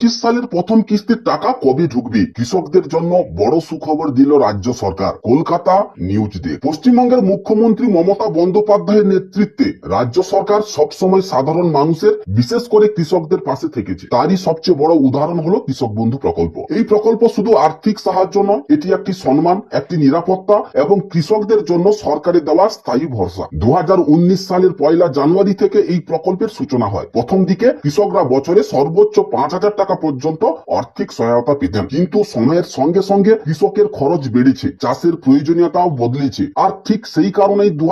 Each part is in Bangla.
পঁচিশ সালের প্রথম কিস্তির টাকা কবে ঢুকবে? কৃষকদের জন্য বড় সুখবর দিল রাজ্য সরকার। কলকাতা নিউজ ডে পশ্চিমবঙ্গের মুখ্যমন্ত্রী মমতা বন্দ্যোপাধ্যায়ের নেতৃত্বে রাজ্য সরকার সবসময় সাধারণ মানুষের, বিশেষ করে কৃষকদের পাশে থেকেছে। তারই সবচেয়ে বড় উদাহরণ হলো কৃষক বন্ধু প্রকল্প। এই প্রকল্প শুধু আর্থিক সাহায্য নয়, এটি একটি সম্মান, একটি নিরাপত্তা এবং কৃষকদের জন্য সরকারের দেওয়া স্থায়ী ভরসা। দু হাজার উনিশ সালের পয়লা জানুয়ারি থেকে এই প্রকল্পের সূচনা হয়। প্রথম দিকে কৃষকরা বছরে সর্বোচ্চ পাঁচ হাজার টাকা পর্যন্ত আর্থিক সহায়তা পেতেন। কিন্তু সময়ের সঙ্গে সঙ্গে কৃষকের খরচ বেড়েছে, চাষের প্রয়োজনীয়তাও বদলেছে। আর ঠিক সেই কারণেই দু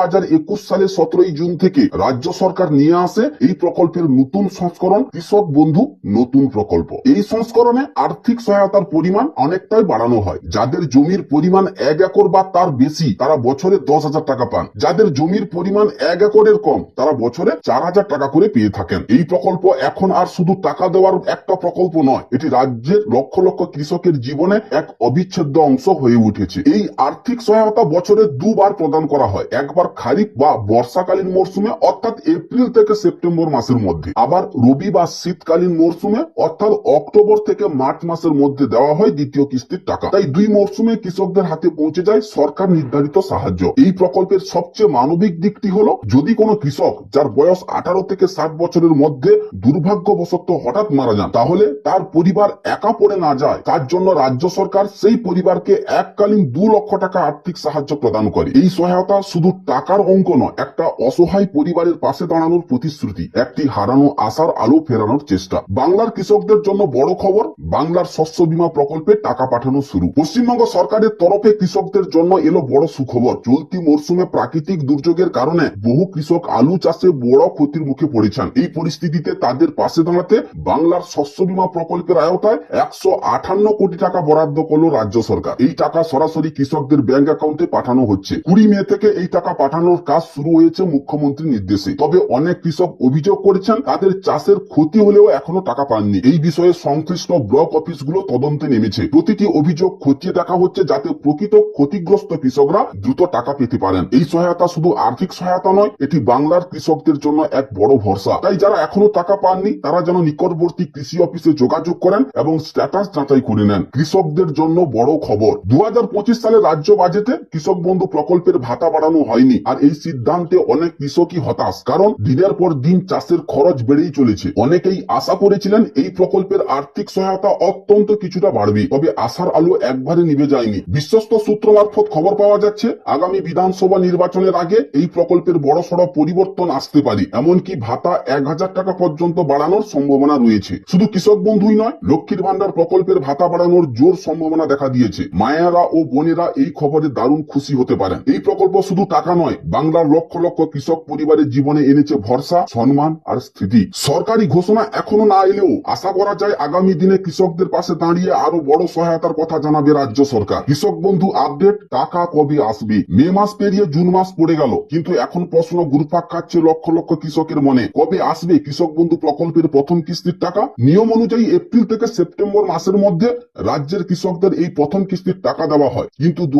সালের সতেরোই জুন থেকে রাজ্য সরকার নিয়ে আসে এই প্রকল্পের নতুন সংস্করণ, কৃষক বন্ধু নতুন প্রকল্প। এই সংস্করণে আর্থিক সহায়তার পরিমাণ অনেকটাই বাড়ানো হয়। যাদের জমির পরিমাণ এক একর বা তার বেশি, তারা বছরে দশ হাজার টাকা পান। যাদের জমির পরিমাণ এক একরের কম, তারা বছরে চার হাজার টাকা করে পেয়ে থাকেন। এই প্রকল্প এখন আর শুধু টাকা দেওয়ার একটা প্রকল্প নয়। এটি রাজ্যের লক্ষ লক্ষ কৃষকের জীবনে এক অবিচ্ছেদ্য অংশ হয়ে উঠেছে। এই আর্থিক সহায়তা বছরে দুবার প্রদান করা হয়। একবার খারিফ বা বর্ষাকালীন মরশুমে অর্থাৎ এপ্রিল থেকে সেপ্টেম্বর মাসের মধ্যে। আবার রবি বা শীতকালীন মরশুমে অর্থাৎ অক্টোবর থেকে মার্চ মাসের মধ্যে দেওয়া হয় দ্বিতীয় কিস্তির টাকা। তাই দুই মরশুমে কৃষকদের হাতে পৌঁছে যায় সরকার নির্ধারিত সাহায্য। এই প্রকল্পের সবচেয়ে মানবিক দিকটি হলো, যদি কোনো কৃষক, যার বয়স আঠারো থেকে ষাট বছরের মধ্যে দুর্ভাগ্যবশত হঠাৎ মারা যান, তাহলে তার পরিবার একা পড়ে না যায়, তার জন্য রাজ্য সরকার সেই পরিবারকে এককালীন দু লক্ষ টাকা আর্থিক সাহায্য প্রদান করে। এই সহায়তা শুধু টাকার অঙ্ক নয়, একটা অসহায় পরিবারের পাশে দাঁড়ানোর প্রতিশ্রুতি, একটি হারানো আশার আলো ফেরানোর চেষ্টা। বাংলার কৃষকদের জন্য বড় খবর, বাংলার শস্য বীমা প্রকল্পে টাকা পাঠানো শুরু। পশ্চিমবঙ্গ সরকারের তরফে কৃষকদের জন্য এলো বড় সুখবর। চলতি মরশুমে প্রাকৃতিক দুর্যোগের কারণে বহু কৃষক আলু চাষে বড় ক্ষতির মুখে পড়েছেন। এই পরিস্থিতিতে তাদের পাশে দাঁড়াতে বাংলার শস্য বীমা প্রকল্পের আওতায় একশো আঠান্ন কোটি টাকা বরাদ্দ করল রাজ্য সরকার। এই টাকা সরাসরি কৃষকদের ব্যাংক অ্যাকাউন্টে পাঠানো হচ্ছে। কুড়ি মে থেকে এই টাকা পাঠানোর কাজ শুরু হয়েছে মুখ্যমন্ত্রীর নির্দেশে। তবে অনেক কৃষক অভিযোগ করেছেন তাদের চাষের ক্ষতি হলেও এখনও টাকা পাননি। এই বিষয়ে সংশ্লিষ্ট ব্লক অফিসগুলো তদন্তে নেমেছে। প্রতিটি অভিযোগ খতিয়ে দেখা হচ্ছে যাতে প্রকৃত ক্ষতিগ্রস্ত কৃষকরা দ্রুত টাকা পেতে পারেন। এই সহায়তা শুধু আর্থিক সহায়তা নয়, এটি বাংলার কৃষকদের জন্য এক বড় ভরসা। তাই যারা এখনও টাকা পাননি, তারা যেন নিকটবর্তী কৃষি অফিসে যোগাযোগ করেন এবং স্ট্যাটাস যাচাই করে নেন। কৃষকদের জন্য বড় খবর। দু সালে রাজ্য বাজেটে কৃষক বন্ধু প্রকল্পের ভাতা বাড়ানো হয়নি আর এই সিদ্ধান্তে অনেক কৃষকই হতাশ। কারণ দিনের পর দিন চাষের খরচ বেড়েই চলেছে। অনেকেই আশা করেছিলেন এই প্রকল্পের আর্থিক সহায়তা অত্যন্ত কিছুটা বাড়বে। তবে আশার আলো একবারে নিভে যায়নি। বিশ্বস্ত সূত্র মারফত খবর পাওয়া যাচ্ছে, আগামী বিধানসভা নির্বাচনের আগে এই প্রকল্পের বড় সড় পরিবর্তন আসতে পারে। এমনকি ভাতা এক হাজার টাকা পর্যন্ত বাড়ানোর সম্ভাবনা রয়েছে। শুধু কৃষক বন্ধুই নয়, লক্ষ্মীর ভান্ডার প্রকল্পের ভাতা বাড়ানোর জোর সম্ভাবনা দেখা দিয়েছে। মায়েরা ও বোনেরা এই খবরে দারুণ খুশি হতে পারেন। এই প্রকল্প শুধু টাকা নয়, বাংলার লক্ষ লক্ষ কৃষক পরিবারের জীবনে এনেছে ভরসা, সম্মান আর স্থিতি। সরকারি ঘোষণা এখনও না এলেও আশা করা যায় আগামী দিনে কৃষকদের পাশে দাঁড়িয়ে আরও বড় সহায়তার কথা জানাবে রাজ্য সরকার। কৃষক বন্ধু আপডেট, টাকা কবে আসবে? মে মাস পেরিয়ে জুন মাস পড়ে গেল, কিন্তু এখন প্রশ্ন ঘুরপাক খাচ্ছে লক্ষ লক্ষ কৃষকের মনে। কবে আসবে কৃষক বন্ধু প্রকল্পের প্রথম কিস্তির টাকা? নিয়ম অনুযায়ী এপ্রিল থেকে সেপ্টেম্বর মাসের মধ্যে রাজ্যের কৃষকদের এই প্রথম কিস্তির টাকা দেওয়া হয়। কিন্তু দু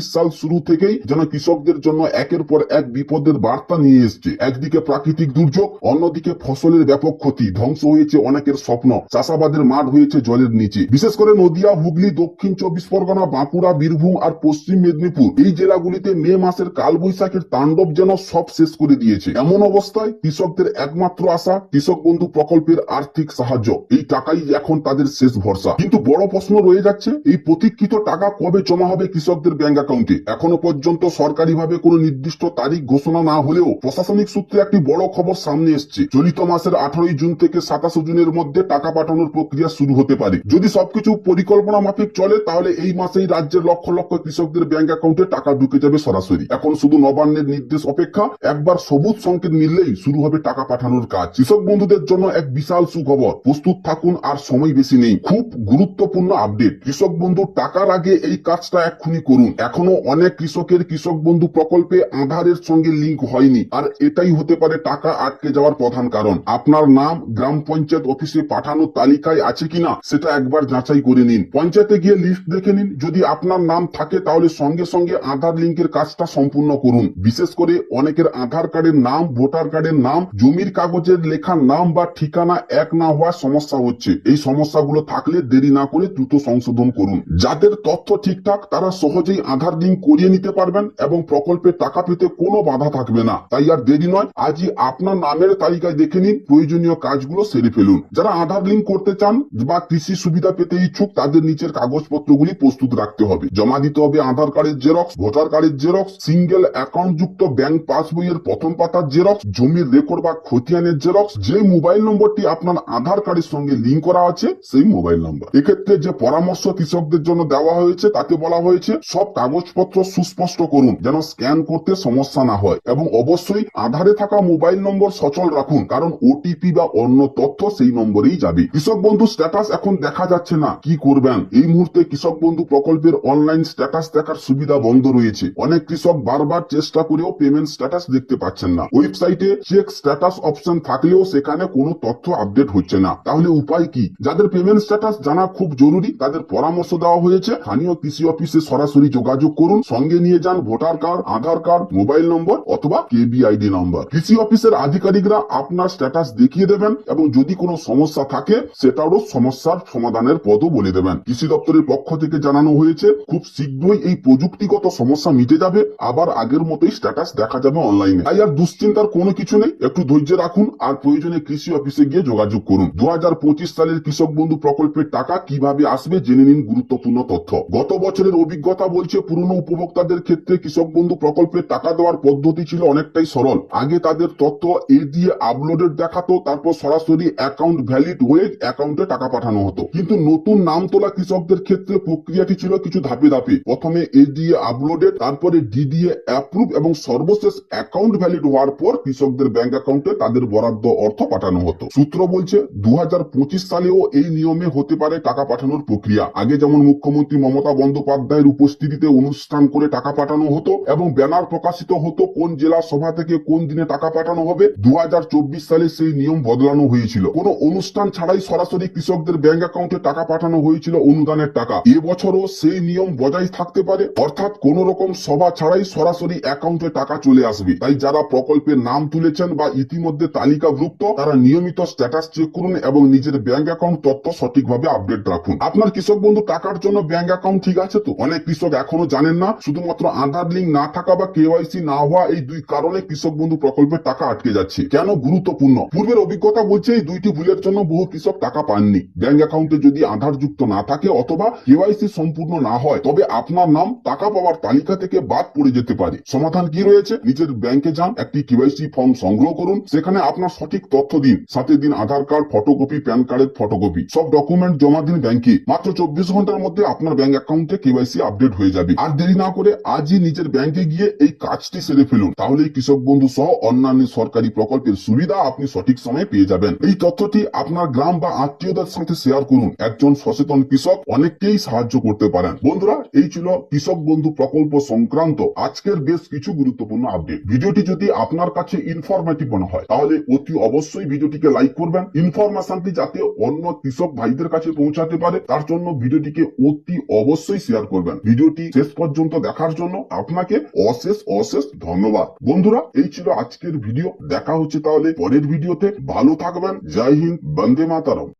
সাল শুরু থেকেই যেন কৃষকদের জন্য একের পর এক বিপদের বার্তা নিয়ে এসছে। একদিকে প্রাকৃতিক দুর্যোগ, অন্যদিকে ফসলের ব্যাপক ক্ষতি, ধ্বংস হয়েছে অনেকের স্বপ্ন, চাষাবাদের মাঠ হয়েছে জলের নিচে। বিশেষ করে নদিয়া, হুগলি, দক্ষিণ চব্বিশ পরগনা, বাঁকুড়া, বীরভূম আর পশ্চিম মেদিনীপুর এই জেলাগুলিতে মে মাসের কালবৈশাখীর তাণ্ডব যেন সব শেষ করে দিয়েছে। এমন অবস্থায় কৃষকদের একমাত্র আশা, কৃষক বন্ধু প্রকল্পের আর্থিক সাহায্য। এই টাকাই এখন তাদের শেষ ভরসা। কিন্তু বড় প্রশ্ন রয়ে যাচ্ছে, এই প্রতীক্ষিত টাকা কবে জমা হবে কৃষকদের ব্যাংক অ্যাকাউন্টে? এখনও পর্যন্ত সরকারিভাবে কোনো নির্দিষ্ট তারিখ ঘোষণা না হলেও প্রশাসনিক সূত্রে একটি বড় খবর সামনে এসছে। চলিত মাসের আঠারোই জুন থেকে সাতাশে জুনের মধ্যে টাকা পাঠানোর প্রক্রিয়া শুরু হতে পারে। যদি সবকিছু পরিকল্পনা মাফিক চলে, তাহলে এই মাসেই রাজ্যের লক্ষ লক্ষ কৃষকদের ব্যাংক অ্যাকাউন্টে টাকা ঢুকে যাবে সরাসরি। এখন শুধু নবান্নের নির্দেশ অপেক্ষা, একবার সবুজ সংকেত মিললেই শুরু হবে টাকা পাঠানোর কাজ। কৃষক বন্ধুদের জন্য এক বিশাল সুখবর, প্রস্তুত থাকুন আর সময় বেশি নেই। খুব গুরুত্বপূর্ণ আপডেট কৃষক বন্ধু, টাকার আগে এই কাজটা এক্ষুনি করুন। এখনও অনেক কৃষকের কৃষক বন্ধু প্রকল্পে আধারের সঙ্গে লিঙ্ক হয়নি। আর এটাই হতে পারে টাকা আটকে যাওয়ার প্রধান কারণ। আপনার নাম, গ্রাম পঞ্চায়েত অফিসে পাঠানো তালিকায় আছে কিনা, সেটা একবার যাচাই করে নিন। পঞ্চায়েতে গিয়ে লিস্ট দেখে নিন। যদি আপনার নাম থাকে, তাহলে সঙ্গে সঙ্গে আধার লিঙ্কের কাজটা সম্পূর্ণ করুন। বিশেষ করে অনেকের আধার কার্ডের নাম, ভোটার কার্ডের নাম, জমির কাগজের লেখা নাম বা ঠিকানা এক না হওয়ার সমস্যা হচ্ছে। এই সমস্যাগুলো থাকলে দেরি না করে দ্রুত সংশোধন করুন। যাদের তথ্য ঠিকঠাক, তারা সহজেই আধার লিঙ্ক করিয়ে নিতে পারবেন এবং প্রকল্পের টাকা পেতে কোনো বাধা থাকবে না। তাই আর দেরি নয়, আজই আপনার নামের তালিকায় দেখে নিন প্রয়োজনীয় কাজগুলো সেরে ফেলুন। যারা আধার লিঙ্ক করতে চান বা কৃষি সুবিধা পেতে ইচ্ছুক, তাদের নিচের কাগজপত্রগুলি প্রস্তুত রাখতে হবে। জমা দিতে হবে আধার কার্ডের জেরক্স, ভোটার কার্ডের জেরক্স, সিঙ্গেল অ্যাকাউন্ট যুক্ত ব্যাংক পাসবইয়ের প্রথম পাতার জেরক্স, জমির রেকর্ড বা খতিয়ানের জেরক্স, যে মোবাইল নম্বরটি আপনার আধার কার্ডের সঙ্গে লিঙ্ক করা আছে, সেই মোবাইল নম্বর এক্ষেত্রে যে পরামর্শ কৃষকদের জন্য দেওয়া হয়েছে তাতে বলা হয়েছে, সব কাগজপত্র সুস্পষ্ট করুন, যেন স্ক্যান করতে সমস্যা না হয়। এবং অবশ্যই আধারে থাকা মোবাইল নম্বর সচল রাখুন, কারণ ওটিপি বা অন্য তথ্য সেই নম্বরেই যাবে। কৃষক বন্ধু স্ট্যাটাস এখন দেখা যাচ্ছে না, কি করবেন? এই মুহূর্তে কৃষক বন্ধু প্রকল্পের অনলাইন স্ট্যাটাস দেখার সুবিধা বন্ধ রয়েছে। অনেক কৃষক বারবার চেষ্টা করেও পেমেন্ট স্ট্যাটাস দেখতে পাচ্ছেন না। ওয়েবসাইটে চেক স্ট্যাটাস অপশন থাকলেও সেখানে কোনো তথ্য আপডেট হচ্ছে না। তাহলে উপায় কি? যাদের পেমেন্ট স্ট্যাটাস জানা খুব জরুরি, তাদের পরামর্শ দেওয়া হয়েছে। স্থানীয় কৃষি অফিসে সরাসরি যোগাযোগ করুন। সঙ্গে নিয়ে যান voter card, Aadhaar card, mobile number অথবা কেবিআইডি নম্বর। কৃষি অফিসের আধিকারিকরা আপনার স্ট্যাটাস দেখিয়ে দেবেন এবং যদি কোনো সমস্যা থাকে, সেটারও সমস্যার সমাধানের পদও বলে দেবেন। কৃষি দপ্তরের পক্ষ থেকে জানানো হয়েছে, খুব শীঘ্রই এই প্রযুক্তিগত সমস্যা মিটে যাবে। আবার আগের মতোই স্ট্যাটাস দেখা যাবে অনলাইনে তাই আর দুশ্চিন্তার কোনো কিছু নেই। একটু ধৈর্য রাখুন। আর প্রয়োজনে কৃষি অফিসে গিয়ে যোগাযোগ করুন। দু হাজার সালের কৃষক বন্ধু প্রকল্পের টাকা কীভাবে আসবে জেনে নিন গুরুত্বপূর্ণ তথ্য। গত বছরের অভিজ্ঞতা বলছে, পুরনো উপভোক্তাদের ক্ষেত্রে কৃষক বন্ধু প্রকল্পের টাকা দেওয়ার পদ্ধতি ছিল অনেকটাই সরল। আগে তাদের তথ্য এ দিয়ে আপলোডেড দেখাতো, তারপর সরাসরি অ্যাকাউন্ট ভ্যালিড হয়ে অ্যাকাউন্টে টাকা পাঠানো হতো। কিন্তু নতুন নাম তোলা কৃষকদের ক্ষেত্রে প্রক্রিয়াটি ছিল কিছু ধাপে ধাপে। প্রথমে এ দিয়ে আপলোডেড তারপরে ডি দিয়ে অ্যাপ্রুভ এবং সর্বশেষ অ্যাকাউন্ট ভ্যালিড হওয়ার পর কৃষকদের ব্যাংক অ্যাকাউন্টে তাদের বরাদ্দ অর্থ পাঠানো হতো। সূত্র বলছে দু হাজার সালেও এই নিয়মে হতে পারে টাকা পাঠানোর প্রক্রিয়া। আগে যেমন মুখ্যমন্ত্রী মমতা বন্দ্যোপাধ্যায়ের উপস্থিতিতে অনুষ্ঠান করে টাকা পাঠানো হতো এবং ব্যানার প্রকাশিত হতো কোন জেলা সভা থেকে কোন দিনে টাকা পাঠানো হবে দু হাজার চব্বিশ সালে সেই নিয়ম বদলানো হয়েছিল। কোনো অনুষ্ঠান ছাড়াই সরাসরি কৃষকদের ব্যাংক অ্যাকাউন্টে টাকা পাঠানো হয়েছিল অনুদানের টাকা। এবছরও সেই নিয়ম বজায় থাকতে পারে, অর্থাৎ কোন রকম সভা ছাড়াই সরাসরি অ্যাকাউন্টে টাকা চলে আসবে। তাই যারা প্রকল্পের নাম তুলেছেন বা ইতিমধ্যে তালিকাভুক্ত, তারা নিয়মিত স্ট্যাটাস চেক করুন এবং নিজের ব্যাংক অ্যাকাউন্ট তথ্য সঠিকভাবে আপডেট রাখুন। আপনার কৃষক বন্ধু টাকার জন্য ব্যাংক অ্যাকাউন্ট ঠিক আছে তো? অনেক কৃষক এখনও জানেন না, শুধুমাত্র আধার লিঙ্ক না থাকা বা কেওয়াইসি না হওয়া এই দুই কারণে কৃষক বন্ধু প্রকল্পের টাকা আটকে যাচ্ছে। কেন? গুরুত্বপূর্ণ। পূর্বের অভিজ্ঞতা বলছে এই দুইটি ভুলের জন্য বহু কৃষক টাকা পাননি। ব্যাংক অ্যাকাউন্টে যদি আধার যুক্ত না থাকে অথবা কেওয়াইসি সম্পূর্ণ না হয়, তবে আপনার নাম, টাকা পাওয়ার তালিকা থেকে বাদ পড়ে যেতে পারে। সমাধান কি রয়েছে? নিজের ব্যাংকে যান, একটি কেওয়াইসি ফর্ম সংগ্রহ করুন, সেখানে আপনার সঠিক তথ্য দিন। সাথে দিন আধার কার্ড ফটোকপি প্যান কার্ডের ফটোকপি সব ডকুমেন্ট জমা দিন ব্যাংকে মাত্র চব্বিশ ঘণ্টার মধ্যে আপনার ব্যাংক অ্যাকাউন্টে কেওয়াইসি আপডেট হয়ে যাবে। আর দেরি না করে আজই নিজের ব্যাংকে গিয়ে এই কাজটি সেরে ফেলুন। তাহলে কৃষক বন্ধু সহ অন্যান্য সরকারি প্রকল্পের সুবিধা আপনি সঠিক সময়ে পেয়ে যাবেন। এই তথ্যটি আপনার গ্রাম বা আত্মীয়দের সাথে শেয়ার করুন। একজন সচেতন কৃষক অনেককেই সাহায্য করতে পারেন। বন্ধুরা, এই ছিল কৃষক বন্ধু প্রকল্প সংক্রান্ত আজকের বেশ কিছু গুরুত্বপূর্ণ আপডেট ভিডিওটি যদি আপনার কাছে ইনফরমেটিভ মনে হয়, তাহলে অতি অবশ্যই ভিডিওটিকে লাইক করবেন। ইনফরমেশনটি যাতে অন্য কৃষক ভাইদের কাছে পৌঁছাতে পারে, তার জন্য ভিডিওটিকে অতি অবশ্যই শেয়ার করবেন। ভিডিওটি শেষ পর্যন্ত দেখার জন্য আপনাকে অশেষ অশেষ ধন্যবাদ। বন্ধুরা, এই ছিল আজকের ভিডিও। দেখা হচ্ছে তাহলে পরের ভিডিওতে। ভালো থাকবেন। জয় হিন্দ, বন্দে মাতারম।